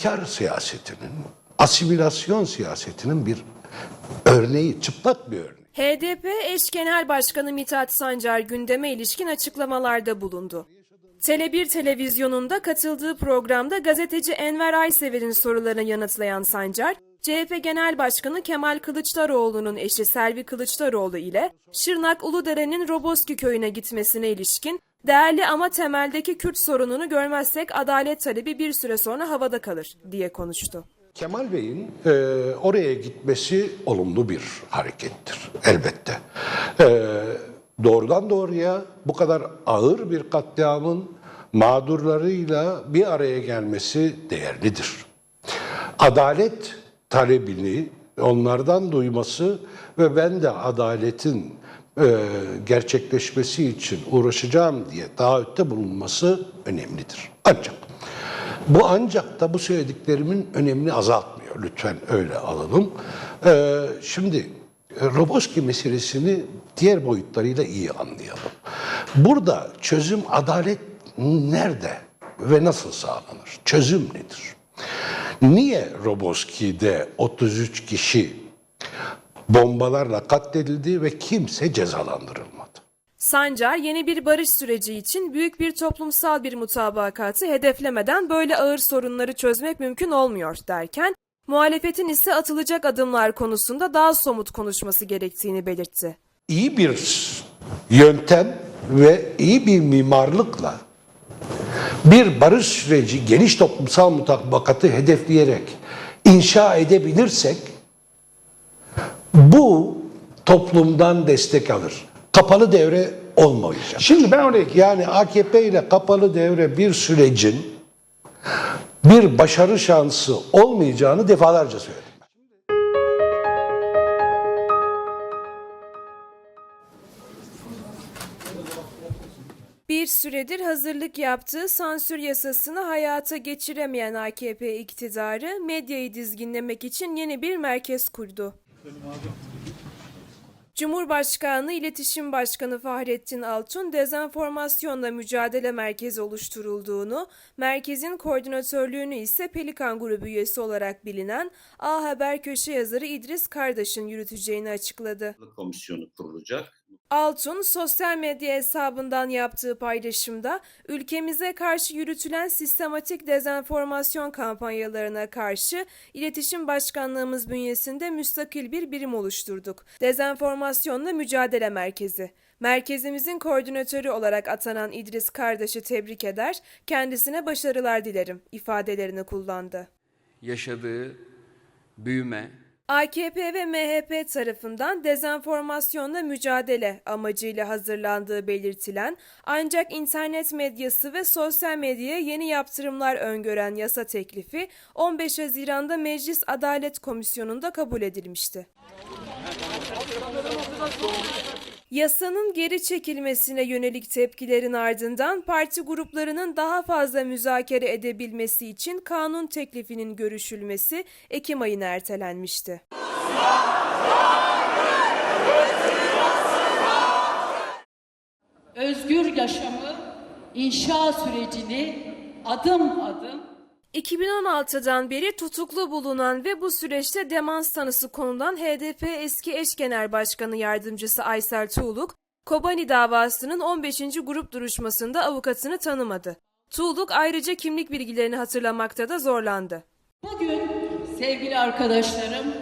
inkar siyasetinin, asimilasyon siyasetinin bir örneği, çıplak bir örneği. HDP eş genel başkanı Mithat Sancar gündeme ilişkin açıklamalarda bulundu. Tele1 televizyonunda katıldığı programda gazeteci Enver Aysever'in sorularını yanıtlayan Sancar, CHP Genel Başkanı Kemal Kılıçdaroğlu'nun eşi Selvi Kılıçdaroğlu ile Şırnak Uludere'nin Roboski köyüne gitmesine ilişkin değerli ama temeldeki Kürt sorununu görmezsek adalet talebi bir süre sonra havada kalır diye konuştu. Kemal Bey'in e, oraya gitmesi olumlu bir harekettir elbette. E, doğrudan doğruya bu kadar ağır bir katliamın mağdurlarıyla bir araya gelmesi değerlidir. Adalet talebini onlardan duyması ve ben de adaletin gerçekleşmesi için uğraşacağım diye taahhütte bulunması önemlidir. Ancak bu ancak da bu söylediklerimin önemini azaltmıyor. Lütfen öyle alalım. Ee, şimdi e, Roboski meselesini diğer boyutlarıyla iyi anlayalım. Burada çözüm adalet nerede ve nasıl sağlanır? Çözüm nedir? Niye Roboski'de 33 kişi bombalarla katledildi ve kimse cezalandırılmadı? Sancar yeni bir barış süreci için büyük bir toplumsal bir mutabakatı hedeflemeden böyle ağır sorunları çözmek mümkün olmuyor derken, muhalefetin ise atılacak adımlar konusunda daha somut konuşması gerektiğini belirtti. iyi bir yöntem ve iyi bir mimarlıkla bir barış süreci geniş toplumsal mutabakatı hedefleyerek inşa edebilirsek bu toplumdan destek alır. Kapalı devre olmayacak. Şimdi ben oraya Yani AKP ile kapalı devre bir sürecin bir başarı şansı olmayacağını defalarca söyledim. Bir süredir hazırlık yaptığı sansür yasasını hayata geçiremeyen AKP iktidarı medyayı dizginlemek için yeni bir merkez kurdu. Cumhurbaşkanlığı İletişim Başkanı Fahrettin Altun, dezenformasyonla mücadele merkezi oluşturulduğunu, merkezin koordinatörlüğünü ise Pelikan Grubu üyesi olarak bilinen A Haber köşe yazarı İdris Kardeş'in yürüteceğini açıkladı. komisyonu kurulacak. Altun sosyal medya hesabından yaptığı paylaşımda ülkemize karşı yürütülen sistematik dezenformasyon kampanyalarına karşı İletişim Başkanlığımız bünyesinde müstakil bir birim oluşturduk. Dezenformasyonla Mücadele Merkezi. Merkezimizin koordinatörü olarak atanan İdris Kardeş'i tebrik eder, kendisine başarılar dilerim ifadelerini kullandı. yaşadığı büyüme, AKP ve MHP tarafından dezenformasyonla mücadele amacıyla hazırlandığı belirtilen ancak internet medyası ve sosyal medyaya yeni yaptırımlar öngören yasa teklifi 15 Haziran'da Meclis Adalet Komisyonu'nda kabul edilmişti. Yasanın geri çekilmesine yönelik tepkilerin ardından parti gruplarının daha fazla müzakere edebilmesi için kanun teklifinin görüşülmesi Ekim ayına ertelenmişti. özgür yaşamı, inşa sürecini adım adım 2016'dan beri tutuklu bulunan ve bu süreçte demans tanısı konulan HDP eski eş genel başkanı yardımcısı Aysel Tuğluk, Kobani davasının 15. grup duruşmasında avukatını tanımadı. Tuğluk ayrıca kimlik bilgilerini hatırlamakta da zorlandı. bugün sevgili arkadaşlarım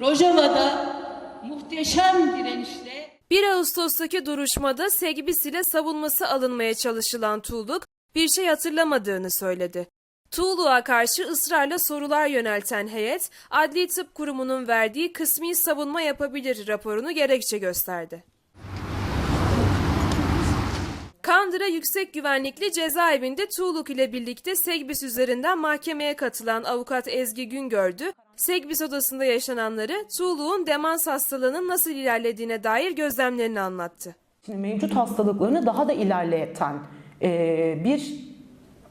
Rojava'da muhteşem direnişle 1 Ağustos'taki duruşmada Segbis savunması alınmaya çalışılan Tuğluk bir şey hatırlamadığını söyledi. Tuğluk'a karşı ısrarla sorular yönelten heyet, Adli Tıp Kurumu'nun verdiği kısmi savunma yapabilir raporunu gerekçe gösterdi. Kandıra Yüksek Güvenlikli Cezaevinde Tuğluk ile birlikte Segbis üzerinden mahkemeye katılan avukat Ezgi Güngördü, Segbis odasında yaşananları Tuğluk'un demans hastalığının nasıl ilerlediğine dair gözlemlerini anlattı. Şimdi mevcut hastalıklarını daha da ilerleten bir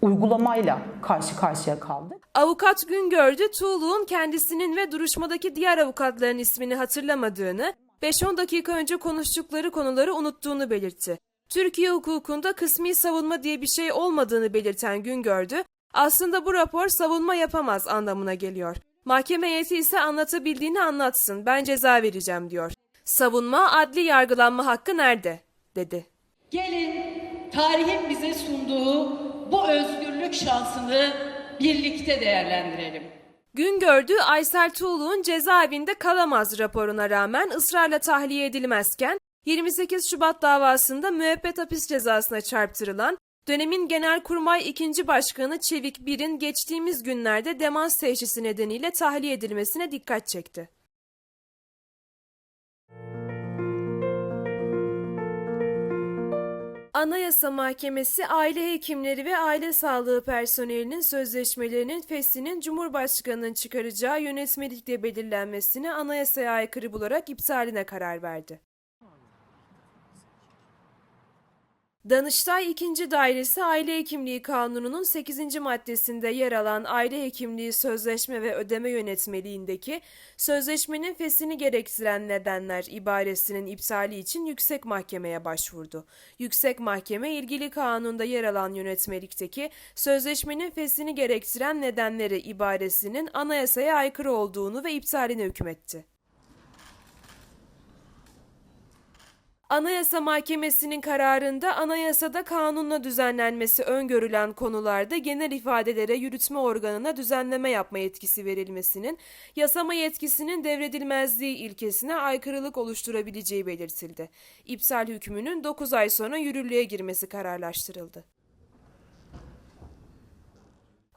uygulamayla karşı karşıya kaldık. Avukat Güngördü, Tuğluk'un kendisinin ve duruşmadaki diğer avukatların ismini hatırlamadığını, 5-10 dakika önce konuştukları konuları unuttuğunu belirtti. Türkiye hukukunda kısmi savunma diye bir şey olmadığını belirten Güngördü, Aslında bu rapor savunma yapamaz anlamına geliyor. Mahkeme heyeti ise anlatabildiğini anlatsın, ben ceza vereceğim diyor. Savunma adli yargılanma hakkı nerede? dedi. Gelin tarihin bize sunduğu bu özgürlük şansını birlikte değerlendirelim. Gün gördüğü Aysel Tuğlu'nun cezaevinde kalamaz raporuna rağmen ısrarla tahliye edilmezken 28 Şubat davasında müebbet hapis cezasına çarptırılan dönemin Genelkurmay 2. Başkanı Çevik Bir'in geçtiğimiz günlerde demans teşhisi nedeniyle tahliye edilmesine dikkat çekti. Anayasa Mahkemesi aile hekimleri ve aile sağlığı personelinin sözleşmelerinin feshinin Cumhurbaşkanı'nın çıkaracağı yönetmelikle belirlenmesini anayasaya aykırı bularak iptaline karar verdi. Danıştay 2. Dairesi Aile Hekimliği Kanunu'nun 8. maddesinde yer alan aile hekimliği sözleşme ve ödeme yönetmeliğindeki sözleşmenin fesini gerektiren nedenler ibaresinin iptali için yüksek mahkemeye başvurdu. Yüksek mahkeme ilgili kanunda yer alan yönetmelikteki sözleşmenin fesini gerektiren nedenleri ibaresinin anayasaya aykırı olduğunu ve iptaline hükmetti. Anayasa Mahkemesi'nin kararında anayasada kanunla düzenlenmesi öngörülen konularda genel ifadelere yürütme organına düzenleme yapma yetkisi verilmesinin yasama yetkisinin devredilmezliği ilkesine aykırılık oluşturabileceği belirtildi. İptal hükmünün 9 ay sonra yürürlüğe girmesi kararlaştırıldı.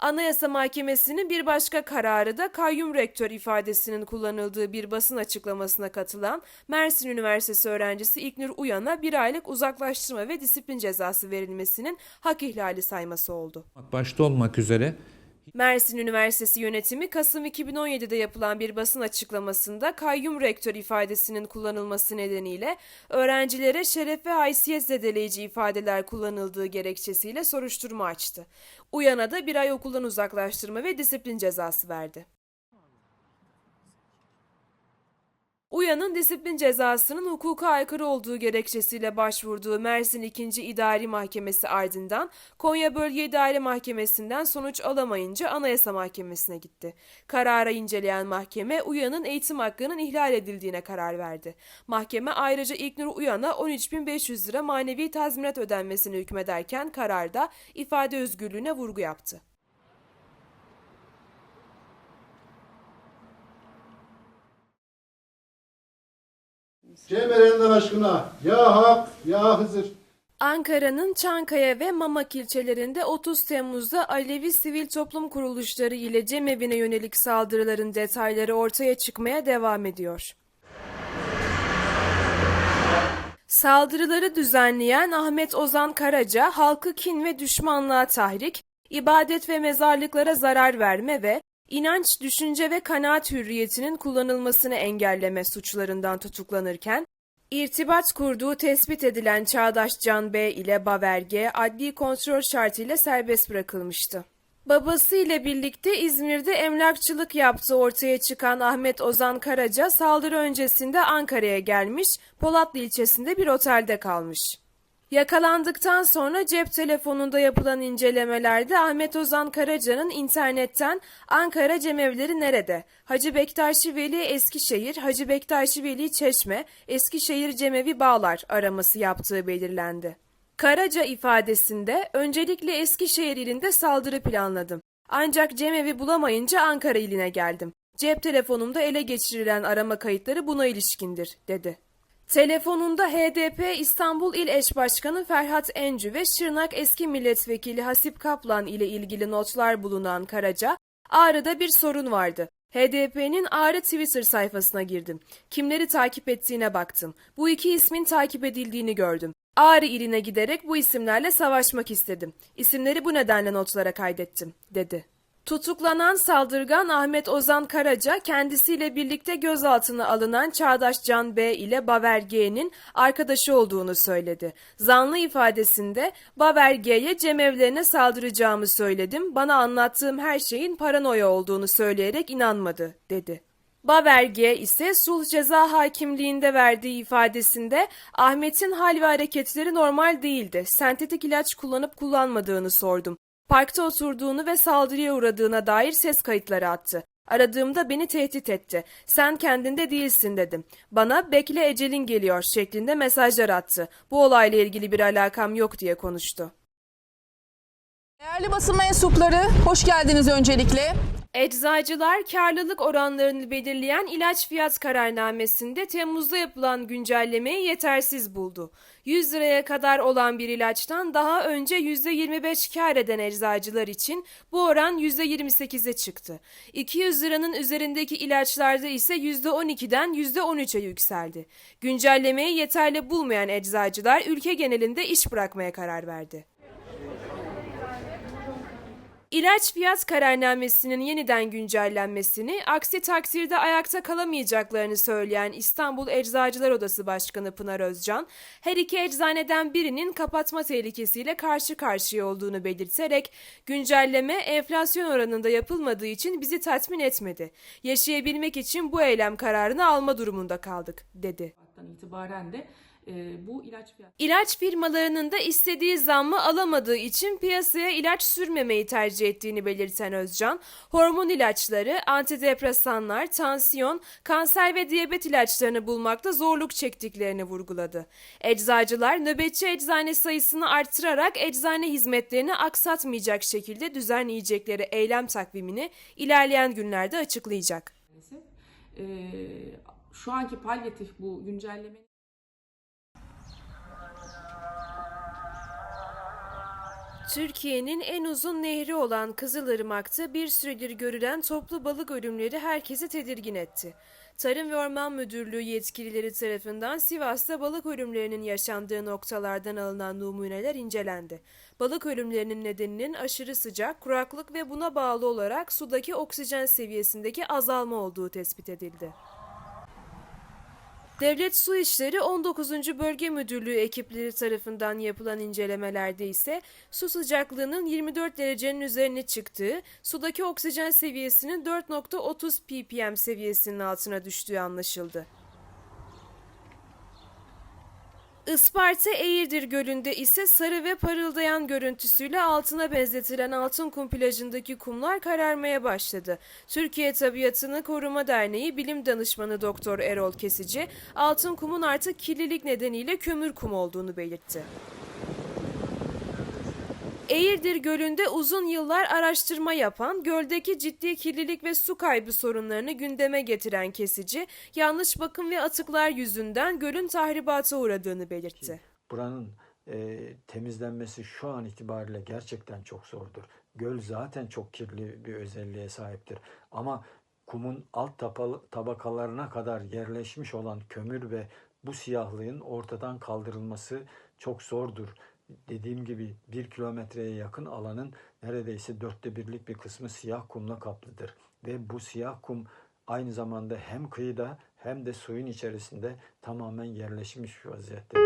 Anayasa Mahkemesi'nin bir başka kararı da kayyum rektör ifadesinin kullanıldığı bir basın açıklamasına katılan Mersin Üniversitesi öğrencisi İknur Uyan'a bir aylık uzaklaştırma ve disiplin cezası verilmesinin hak ihlali sayması oldu. başta olmak üzere Mersin Üniversitesi yönetimi Kasım 2017'de yapılan bir basın açıklamasında kayyum rektör ifadesinin kullanılması nedeniyle öğrencilere şeref ve haysiyet zedeleyici ifadeler kullanıldığı gerekçesiyle soruşturma açtı. Uyan'a da bir ay okuldan uzaklaştırma ve disiplin cezası verdi. Uyan'ın disiplin cezasının hukuka aykırı olduğu gerekçesiyle başvurduğu Mersin 2. İdari Mahkemesi ardından Konya Bölge İdare Mahkemesi'nden sonuç alamayınca Anayasa Mahkemesi'ne gitti. Karara inceleyen mahkeme Uyan'ın eğitim hakkının ihlal edildiğine karar verdi. Mahkeme ayrıca İlknur Uyan'a 13.500 lira manevi tazminat ödenmesini hükmederken kararda ifade özgürlüğüne vurgu yaptı. Cem Erenler aşkına ya Hak ya Hızır. Ankara'nın Çankaya ve Mamak ilçelerinde 30 Temmuz'da Alevi sivil toplum kuruluşları ile cemevine yönelik saldırıların detayları ortaya çıkmaya devam ediyor. Saldırıları düzenleyen Ahmet Ozan Karaca, halkı kin ve düşmanlığa tahrik, ibadet ve mezarlıklara zarar verme ve inanç, düşünce ve kanaat hürriyetinin kullanılmasını engelleme suçlarından tutuklanırken, İrtibat kurduğu tespit edilen Çağdaş Can B ile Baverge adli kontrol şartıyla serbest bırakılmıştı. Babası ile birlikte İzmir'de emlakçılık yaptığı ortaya çıkan Ahmet Ozan Karaca saldırı öncesinde Ankara'ya gelmiş, Polatlı ilçesinde bir otelde kalmış. Yakalandıktan sonra cep telefonunda yapılan incelemelerde Ahmet Ozan Karaca'nın internetten Ankara cemevleri nerede? Hacı Bektaşi Veli Eskişehir, Hacı Bektaşi Veli Çeşme, Eskişehir cemevi bağlar araması yaptığı belirlendi. Karaca ifadesinde öncelikle Eskişehir ilinde saldırı planladım. Ancak cemevi bulamayınca Ankara iline geldim. Cep telefonumda ele geçirilen arama kayıtları buna ilişkindir, dedi. Telefonunda HDP İstanbul İl Eş Başkanı Ferhat Encü ve Şırnak eski milletvekili Hasip Kaplan ile ilgili notlar bulunan Karaca, Ağrı'da bir sorun vardı. HDP'nin Ağrı Twitter sayfasına girdim. Kimleri takip ettiğine baktım. Bu iki ismin takip edildiğini gördüm. Ağrı iline giderek bu isimlerle savaşmak istedim. İsimleri bu nedenle notlara kaydettim, dedi. Tutuklanan saldırgan Ahmet Ozan Karaca kendisiyle birlikte gözaltına alınan Çağdaş Can B ile Baver G'nin arkadaşı olduğunu söyledi. Zanlı ifadesinde Baver G'ye cemevlerine saldıracağımı söyledim. Bana anlattığım her şeyin paranoya olduğunu söyleyerek inanmadı dedi. Baver G ise sulh ceza hakimliğinde verdiği ifadesinde Ahmet'in hal ve hareketleri normal değildi. Sentetik ilaç kullanıp kullanmadığını sordum. Parkta oturduğunu ve saldırıya uğradığına dair ses kayıtları attı. Aradığımda beni tehdit etti. Sen kendinde değilsin dedim. Bana bekle ecelin geliyor şeklinde mesajlar attı. Bu olayla ilgili bir alakam yok diye konuştu. Değerli basın mensupları, hoş geldiniz öncelikle. Eczacılar karlılık oranlarını belirleyen ilaç fiyat kararnamesinde Temmuz'da yapılan güncellemeyi yetersiz buldu. 100 liraya kadar olan bir ilaçtan daha önce %25 kar eden eczacılar için bu oran %28'e çıktı. 200 liranın üzerindeki ilaçlarda ise %12'den %13'e yükseldi. Güncellemeyi yeterli bulmayan eczacılar ülke genelinde iş bırakmaya karar verdi. İlaç fiyat kararnamesinin yeniden güncellenmesini, aksi takdirde ayakta kalamayacaklarını söyleyen İstanbul Eczacılar Odası Başkanı Pınar Özcan, her iki eczaneden birinin kapatma tehlikesiyle karşı karşıya olduğunu belirterek, güncelleme enflasyon oranında yapılmadığı için bizi tatmin etmedi. Yaşayabilmek için bu eylem kararını alma durumunda kaldık, dedi. İtibaren de e, bu ilaç fiyatı İlaç firmalarının da istediği zammı alamadığı için piyasaya ilaç sürmemeyi tercih ettiğini belirten Özcan, hormon ilaçları, antidepresanlar, tansiyon, kanser ve diyabet ilaçlarını bulmakta zorluk çektiklerini vurguladı. Eczacılar nöbetçi eczane sayısını arttırarak eczane hizmetlerini aksatmayacak şekilde düzenleyecekleri eylem takvimini ilerleyen günlerde açıklayacak. maalesef. E, şu anki palyatif bu güncellemenin Türkiye'nin en uzun nehri olan Kızılırmak'ta bir süredir görülen toplu balık ölümleri herkesi tedirgin etti. Tarım ve Orman Müdürlüğü yetkilileri tarafından Sivas'ta balık ölümlerinin yaşandığı noktalardan alınan numuneler incelendi. Balık ölümlerinin nedeninin aşırı sıcak, kuraklık ve buna bağlı olarak sudaki oksijen seviyesindeki azalma olduğu tespit edildi. Devlet Su İşleri 19. Bölge Müdürlüğü ekipleri tarafından yapılan incelemelerde ise su sıcaklığının 24 derecenin üzerine çıktığı, sudaki oksijen seviyesinin 4.30 ppm seviyesinin altına düştüğü anlaşıldı. Isparta Eğirdir Gölü'nde ise sarı ve parıldayan görüntüsüyle altına benzetilen altın kum plajındaki kumlar kararmaya başladı. Türkiye Tabiatını Koruma Derneği Bilim Danışmanı Doktor Erol Kesici, altın kumun artık kirlilik nedeniyle kömür kum olduğunu belirtti. Eğirdir Gölü'nde uzun yıllar araştırma yapan, göldeki ciddi kirlilik ve su kaybı sorunlarını gündeme getiren kesici, yanlış bakım ve atıklar yüzünden gölün tahribata uğradığını belirtti. Buranın e, temizlenmesi şu an itibariyle gerçekten çok zordur. Göl zaten çok kirli bir özelliğe sahiptir. Ama kumun alt tabakalarına kadar yerleşmiş olan kömür ve bu siyahlığın ortadan kaldırılması çok zordur. Dediğim gibi bir kilometreye yakın alanın neredeyse dörtte birlik bir kısmı siyah kumla kaplıdır. Ve bu siyah kum aynı zamanda hem kıyıda hem de suyun içerisinde tamamen yerleşmiş bir vaziyette.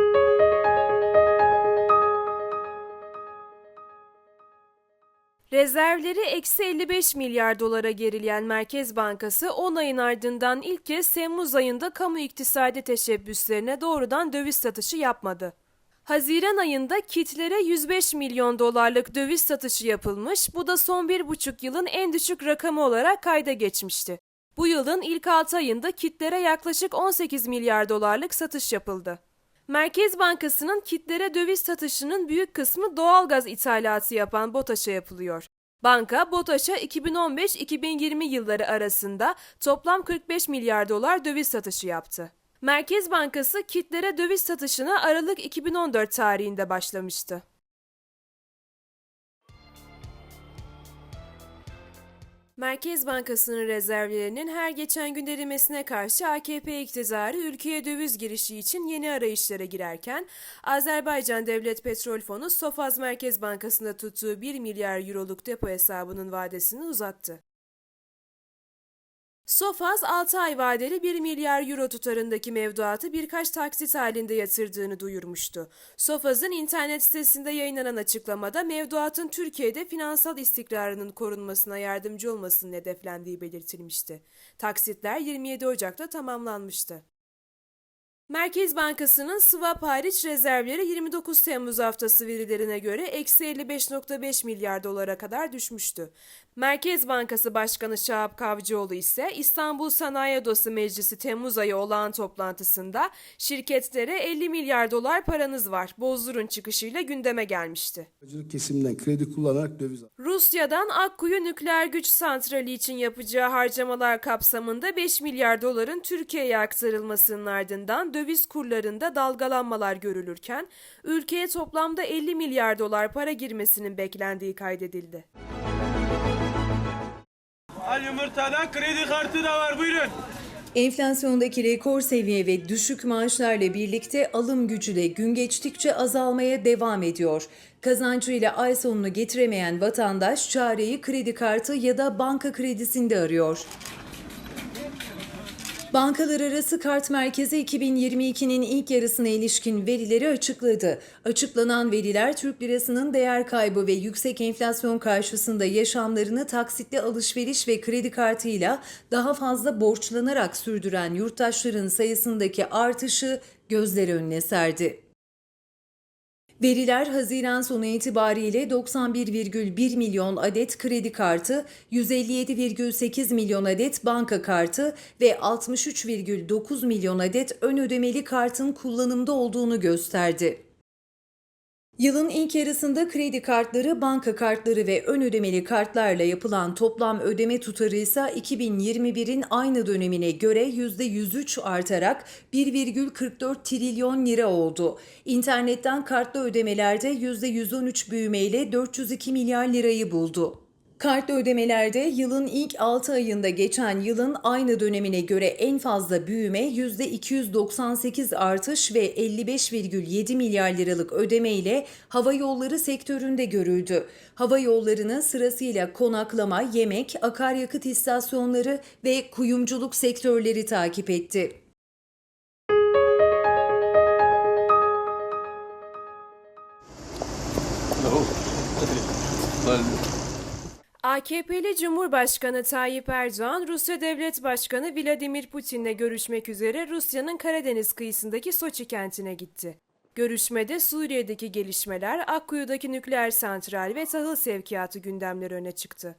Rezervleri eksi 55 milyar dolara gerileyen Merkez Bankası 10 ayın ardından ilk kez Temmuz ayında kamu iktisadi teşebbüslerine doğrudan döviz satışı yapmadı. Haziran ayında kitlere 105 milyon dolarlık döviz satışı yapılmış, bu da son bir buçuk yılın en düşük rakamı olarak kayda geçmişti. Bu yılın ilk 6 ayında kitlere yaklaşık 18 milyar dolarlık satış yapıldı. Merkez Bankası'nın kitlere döviz satışının büyük kısmı doğalgaz ithalatı yapan BOTAŞ'a yapılıyor. Banka, BOTAŞ'a 2015-2020 yılları arasında toplam 45 milyar dolar döviz satışı yaptı. Merkez Bankası kitlere döviz satışına Aralık 2014 tarihinde başlamıştı. Merkez Bankası'nın rezervlerinin her geçen gün erimesine karşı AKP iktidarı ülkeye döviz girişi için yeni arayışlara girerken Azerbaycan Devlet Petrol Fonu Sofaz Merkez Bankası'nda tuttuğu 1 milyar euroluk depo hesabının vadesini uzattı. Sofaz 6 ay vadeli 1 milyar euro tutarındaki mevduatı birkaç taksit halinde yatırdığını duyurmuştu. Sofaz'ın internet sitesinde yayınlanan açıklamada mevduatın Türkiye'de finansal istikrarının korunmasına yardımcı olmasının hedeflendiği belirtilmişti. Taksitler 27 Ocak'ta tamamlanmıştı. Merkez Bankası'nın swap hariç rezervleri 29 Temmuz haftası verilerine göre eksi 55.5 milyar dolara kadar düşmüştü. Merkez Bankası Başkanı Şahap Kavcıoğlu ise İstanbul Sanayi Odası Meclisi Temmuz ayı olağan toplantısında şirketlere 50 milyar dolar paranız var bozdurun çıkışıyla gündeme gelmişti. Kesiminden kredi kullanarak döviz. Rusya'dan Akkuyu Nükleer Güç Santrali için yapacağı harcamalar kapsamında 5 milyar doların Türkiye'ye aktarılmasının ardından döviz kurlarında dalgalanmalar görülürken ülkeye toplamda 50 milyar dolar para girmesinin beklendiği kaydedildi. Al yumurtadan kredi kartı da var buyurun. Enflasyondaki rekor seviye ve düşük maaşlarla birlikte alım gücü de gün geçtikçe azalmaya devam ediyor. Kazancıyla ay sonunu getiremeyen vatandaş çareyi kredi kartı ya da banka kredisinde arıyor. Bankalar Arası Kart Merkezi 2022'nin ilk yarısına ilişkin verileri açıkladı. Açıklanan veriler Türk lirasının değer kaybı ve yüksek enflasyon karşısında yaşamlarını taksitli alışveriş ve kredi kartıyla daha fazla borçlanarak sürdüren yurttaşların sayısındaki artışı gözler önüne serdi. Veriler Haziran sonu itibariyle 91,1 milyon adet kredi kartı, 157,8 milyon adet banka kartı ve 63,9 milyon adet ön ödemeli kartın kullanımda olduğunu gösterdi. Yılın ilk yarısında kredi kartları, banka kartları ve ön ödemeli kartlarla yapılan toplam ödeme tutarı ise 2021'in aynı dönemine göre %103 artarak 1,44 trilyon lira oldu. İnternetten kartlı ödemelerde %113 büyümeyle 402 milyar lirayı buldu. Kartlı ödemelerde yılın ilk 6 ayında geçen yılın aynı dönemine göre en fazla büyüme %298 artış ve 55,7 milyar liralık ödeme ile hava yolları sektöründe görüldü. Hava yollarını sırasıyla konaklama, yemek, akaryakıt istasyonları ve kuyumculuk sektörleri takip etti. AKP'li Cumhurbaşkanı Tayyip Erdoğan, Rusya Devlet Başkanı Vladimir Putin'le görüşmek üzere Rusya'nın Karadeniz kıyısındaki Soçi kentine gitti. Görüşmede Suriye'deki gelişmeler, Akkuyu'daki nükleer santral ve tahıl sevkiyatı gündemleri öne çıktı.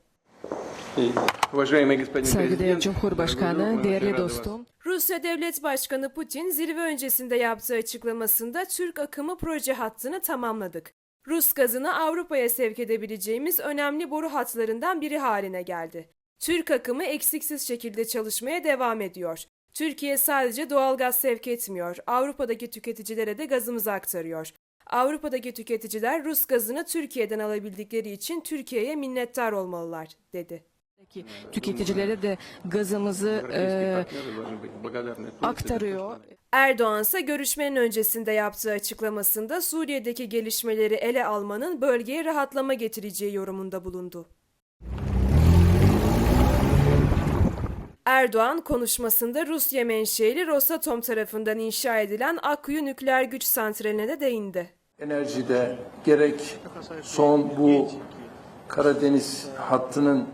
Saygıdeğer Cumhurbaşkanı, değerli dostum. Rusya Devlet Başkanı Putin zirve öncesinde yaptığı açıklamasında Türk akımı proje hattını tamamladık. Rus gazını Avrupa'ya sevk edebileceğimiz önemli boru hatlarından biri haline geldi. Türk akımı eksiksiz şekilde çalışmaya devam ediyor. Türkiye sadece doğal gaz sevk etmiyor, Avrupa'daki tüketicilere de gazımızı aktarıyor. Avrupa'daki tüketiciler Rus gazını Türkiye'den alabildikleri için Türkiye'ye minnettar olmalılar, dedi. Tüketicilere de gazımızı e, aktarıyor. Erdoğan ise görüşmenin öncesinde yaptığı açıklamasında Suriye'deki gelişmeleri ele almanın bölgeye rahatlama getireceği yorumunda bulundu. Erdoğan konuşmasında Rusya menşeli Rosatom tarafından inşa edilen Akkuyu nükleer güç santraline de değindi. Enerjide gerek son bu Karadeniz hattının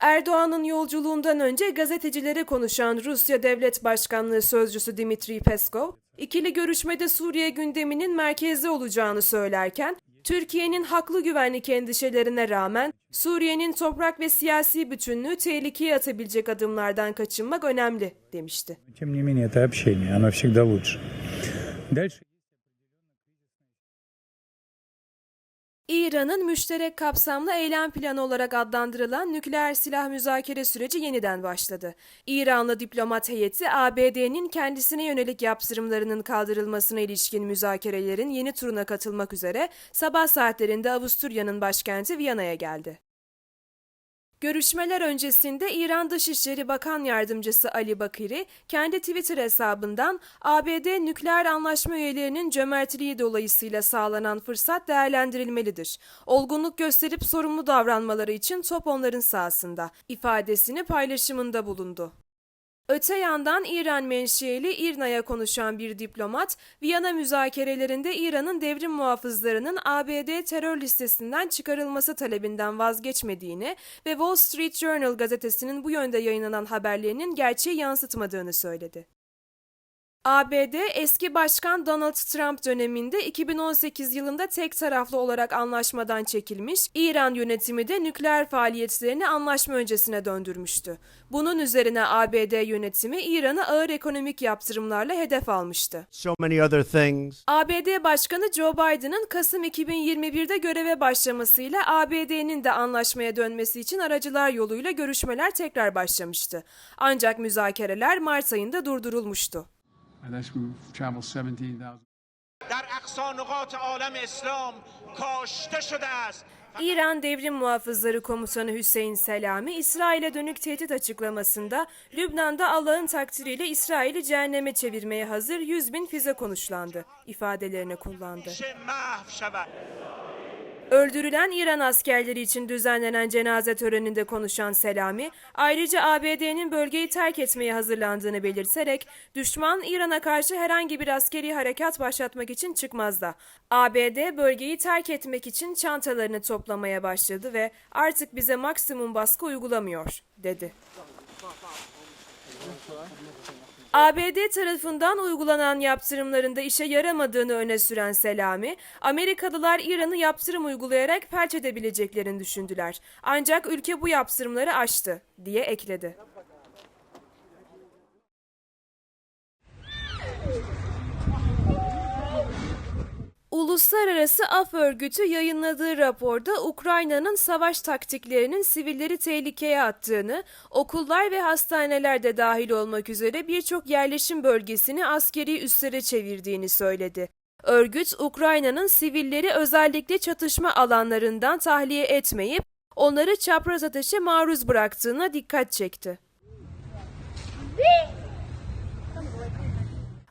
Erdoğan'ın yolculuğundan önce gazetecilere konuşan Rusya Devlet Başkanlığı Sözcüsü Dimitri Peskov, ikili görüşmede Suriye gündeminin merkezde olacağını söylerken, Türkiye'nin haklı güvenlik endişelerine rağmen Suriye'nin toprak ve siyasi bütünlüğü tehlikeye atabilecek adımlardan kaçınmak önemli demişti. İran'ın müşterek kapsamlı eylem planı olarak adlandırılan nükleer silah müzakere süreci yeniden başladı. İranlı diplomat heyeti ABD'nin kendisine yönelik yaptırımlarının kaldırılmasına ilişkin müzakerelerin yeni turuna katılmak üzere sabah saatlerinde Avusturya'nın başkenti Viyana'ya geldi. Görüşmeler öncesinde İran Dışişleri Bakan Yardımcısı Ali Bakiri kendi Twitter hesabından ABD nükleer anlaşma üyelerinin cömertliği dolayısıyla sağlanan fırsat değerlendirilmelidir. Olgunluk gösterip sorumlu davranmaları için top onların sahasında ifadesini paylaşımında bulundu. Öte yandan İran menşeli İRNA'ya konuşan bir diplomat, Viyana müzakerelerinde İran'ın devrim muhafızlarının ABD terör listesinden çıkarılması talebinden vazgeçmediğini ve Wall Street Journal gazetesinin bu yönde yayınlanan haberlerinin gerçeği yansıtmadığını söyledi. ABD eski başkan Donald Trump döneminde 2018 yılında tek taraflı olarak anlaşmadan çekilmiş, İran yönetimi de nükleer faaliyetlerini anlaşma öncesine döndürmüştü. Bunun üzerine ABD yönetimi İran'ı ağır ekonomik yaptırımlarla hedef almıştı. So many other things. ABD Başkanı Joe Biden'ın Kasım 2021'de göreve başlamasıyla ABD'nin de anlaşmaya dönmesi için aracılar yoluyla görüşmeler tekrar başlamıştı. Ancak müzakereler Mart ayında durdurulmuştu. در اقصا نقاط عالم اسلام کاشته شده است İran Devrim Muhafızları Komutanı Hüseyin Selami, İsrail'e dönük tehdit açıklamasında Lübnan'da Allah'ın takdiriyle İsrail'i cehenneme çevirmeye hazır 100 bin füze konuşlandı ifadelerini kullandı. Öldürülen İran askerleri için düzenlenen cenaze töreninde konuşan Selami, ayrıca ABD'nin bölgeyi terk etmeye hazırlandığını belirterek, düşman İran'a karşı herhangi bir askeri harekat başlatmak için çıkmaz da. ABD bölgeyi terk etmek için çantalarını toplamaya başladı ve artık bize maksimum baskı uygulamıyor, dedi. ABD tarafından uygulanan yaptırımların da işe yaramadığını öne süren Selami, Amerikalılar İran'ı yaptırım uygulayarak felç edebileceklerini düşündüler. Ancak ülke bu yaptırımları aştı, diye ekledi. Uluslararası Af Örgütü yayınladığı raporda Ukrayna'nın savaş taktiklerinin sivilleri tehlikeye attığını, okullar ve hastaneler de dahil olmak üzere birçok yerleşim bölgesini askeri üslere çevirdiğini söyledi. Örgüt, Ukrayna'nın sivilleri özellikle çatışma alanlarından tahliye etmeyip onları çapraz ateşe maruz bıraktığına dikkat çekti.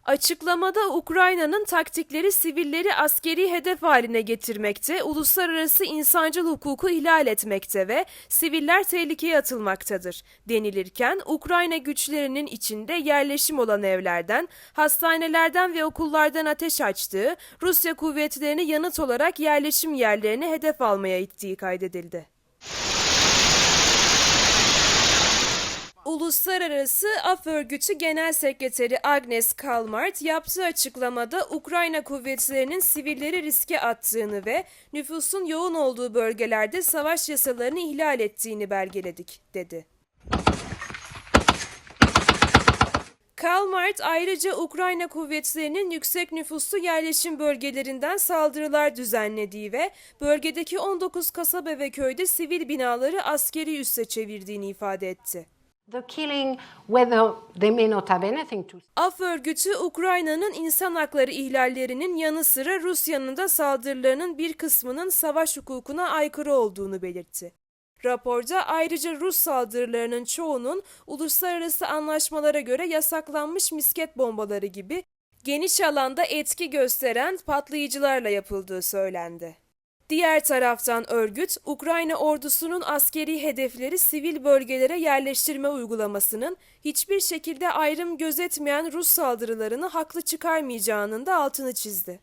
Açıklamada Ukrayna'nın taktikleri sivilleri askeri hedef haline getirmekte, uluslararası insancıl hukuku ihlal etmekte ve siviller tehlikeye atılmaktadır denilirken Ukrayna güçlerinin içinde yerleşim olan evlerden, hastanelerden ve okullardan ateş açtığı, Rusya kuvvetlerini yanıt olarak yerleşim yerlerini hedef almaya ittiği kaydedildi. Uluslararası Af Örgütü Genel Sekreteri Agnes Kalmart yaptığı açıklamada Ukrayna kuvvetlerinin sivilleri riske attığını ve nüfusun yoğun olduğu bölgelerde savaş yasalarını ihlal ettiğini belgeledik, dedi. Kalmart ayrıca Ukrayna kuvvetlerinin yüksek nüfuslu yerleşim bölgelerinden saldırılar düzenlediği ve bölgedeki 19 kasaba ve köyde sivil binaları askeri üsse çevirdiğini ifade etti. Af örgütü Ukrayna'nın insan hakları ihlallerinin yanı sıra Rusya'nın da saldırılarının bir kısmının savaş hukukuna aykırı olduğunu belirtti. Raporda ayrıca Rus saldırılarının çoğunun uluslararası anlaşmalara göre yasaklanmış misket bombaları gibi geniş alanda etki gösteren patlayıcılarla yapıldığı söylendi. Diğer taraftan örgüt, Ukrayna ordusunun askeri hedefleri sivil bölgelere yerleştirme uygulamasının hiçbir şekilde ayrım gözetmeyen Rus saldırılarını haklı çıkarmayacağının da altını çizdi.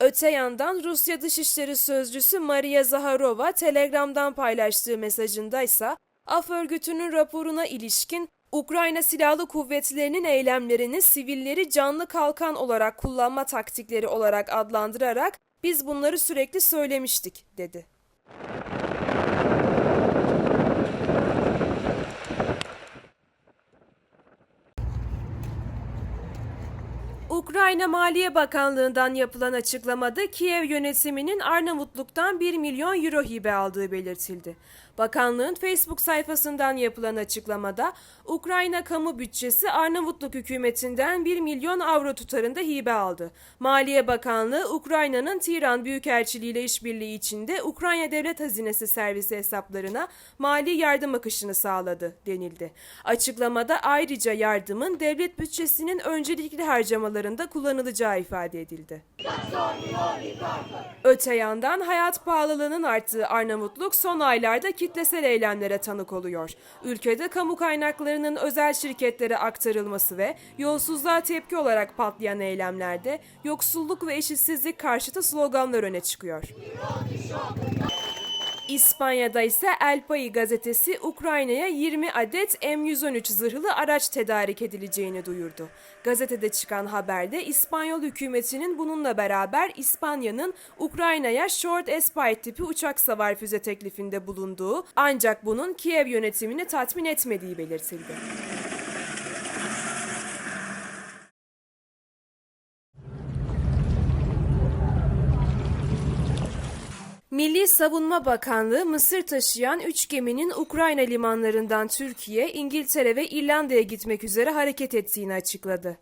Öte yandan Rusya Dışişleri Sözcüsü Maria Zaharova Telegram'dan paylaştığı mesajında ise Af örgütünün raporuna ilişkin Ukrayna Silahlı Kuvvetleri'nin eylemlerini sivilleri canlı kalkan olarak kullanma taktikleri olarak adlandırarak biz bunları sürekli söylemiştik dedi. Ukrayna Maliye Bakanlığı'ndan yapılan açıklamada Kiev yönetiminin Arnavutluk'tan 1 milyon euro hibe aldığı belirtildi. Bakanlığın Facebook sayfasından yapılan açıklamada Ukrayna kamu bütçesi Arnavutluk hükümetinden 1 milyon avro tutarında hibe aldı. Maliye Bakanlığı Ukrayna'nın Tiran Büyükelçiliği ile işbirliği içinde Ukrayna Devlet Hazinesi Servisi hesaplarına mali yardım akışını sağladı denildi. Açıklamada ayrıca yardımın devlet bütçesinin öncelikli harcamalarında kullanılacağı ifade edildi. Öte yandan hayat pahalılığının arttığı Arnavutluk son aylarda kitlesel eylemlere tanık oluyor. Ülkede kamu kaynaklarının özel şirketlere aktarılması ve yolsuzluğa tepki olarak patlayan eylemlerde yoksulluk ve eşitsizlik karşıtı sloganlar öne çıkıyor. İspanya'da ise El País gazetesi Ukrayna'ya 20 adet M113 zırhlı araç tedarik edileceğini duyurdu. Gazetede çıkan haberde İspanyol hükümetinin bununla beraber İspanya'nın Ukrayna'ya Short Aspire tipi uçak savar füze teklifinde bulunduğu ancak bunun Kiev yönetimini tatmin etmediği belirtildi. Milli Savunma Bakanlığı Mısır taşıyan 3 geminin Ukrayna limanlarından Türkiye, İngiltere ve İrlanda'ya gitmek üzere hareket ettiğini açıkladı.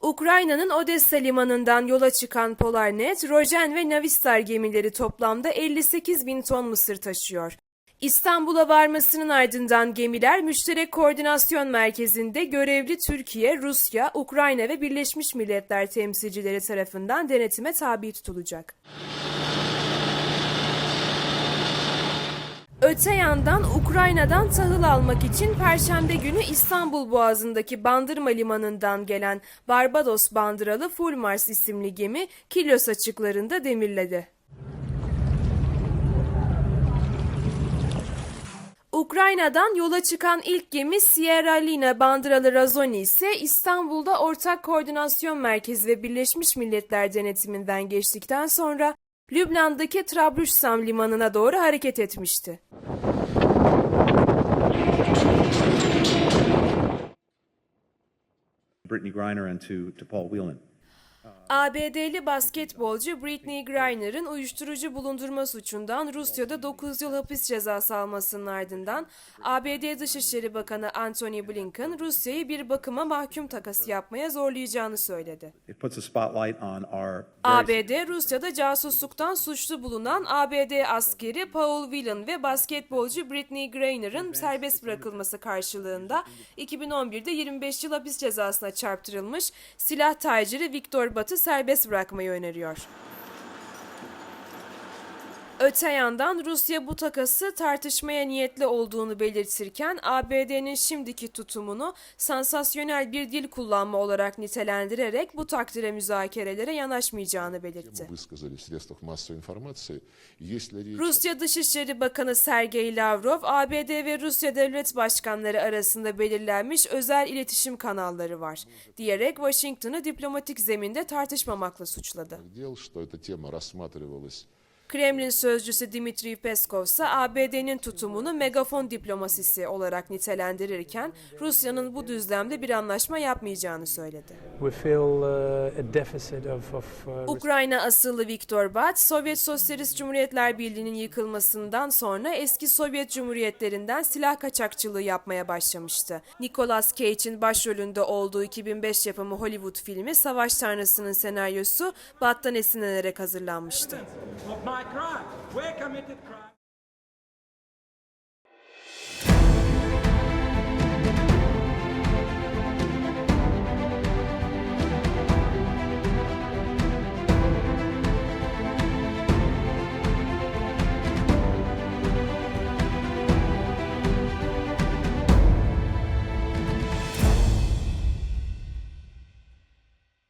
Ukrayna'nın Odessa limanından yola çıkan Polarnet, Rojen ve Navistar gemileri toplamda 58 bin ton mısır taşıyor. İstanbul'a varmasının ardından gemiler Müşterek Koordinasyon Merkezi'nde görevli Türkiye, Rusya, Ukrayna ve Birleşmiş Milletler temsilcileri tarafından denetime tabi tutulacak. Öte yandan Ukrayna'dan tahıl almak için Perşembe günü İstanbul Boğazı'ndaki Bandırma Limanı'ndan gelen Barbados bandıralı Full Mars isimli gemi Kilos açıklarında demirledi. Ukrayna'dan yola çıkan ilk gemi Sierra Lina bandıralı Razoni ise İstanbul'da Ortak Koordinasyon Merkezi ve Birleşmiş Milletler denetiminden geçtikten sonra Lübnan'daki Trablüssam limanına doğru hareket etmişti. Brittany Griner and to, to Paul Whelan. ABD'li basketbolcu Brittney Griner'ın uyuşturucu bulundurma suçundan Rusya'da 9 yıl hapis cezası almasının ardından ABD Dışişleri Bakanı Antony Blinken Rusya'yı bir bakıma mahkum takası yapmaya zorlayacağını söyledi. ABD, Rusya'da casusluktan suçlu bulunan ABD askeri Paul Whelan ve basketbolcu Brittney Griner'ın serbest bırakılması karşılığında 2011'de 25 yıl hapis cezasına çarptırılmış silah taciri Viktor Bat'ı serbest bırakmayı öneriyor. Öte yandan Rusya bu takası tartışmaya niyetli olduğunu belirtirken ABD'nin şimdiki tutumunu sansasyonel bir dil kullanma olarak nitelendirerek bu takdire müzakerelere yanaşmayacağını belirtti. Rusya Dışişleri Bakanı Sergey Lavrov, ABD ve Rusya devlet başkanları arasında belirlenmiş özel iletişim kanalları var diyerek Washington'ı diplomatik zeminde tartışmamakla suçladı. Kremlin sözcüsü Dmitri Peskov ise ABD'nin tutumunu megafon diplomasisi olarak nitelendirirken Rusya'nın bu düzlemde bir anlaşma yapmayacağını söyledi. Ukrayna asıllı Viktor Bat, Sovyet Sosyalist Cumhuriyetler Birliği'nin yıkılmasından sonra eski Sovyet Cumhuriyetlerinden silah kaçakçılığı yapmaya başlamıştı. Nicolas Cage'in başrolünde olduğu 2005 yapımı Hollywood filmi Savaş Tanrısı'nın senaryosu Bat'tan esinlenerek hazırlanmıştı. My crime. Committed crime?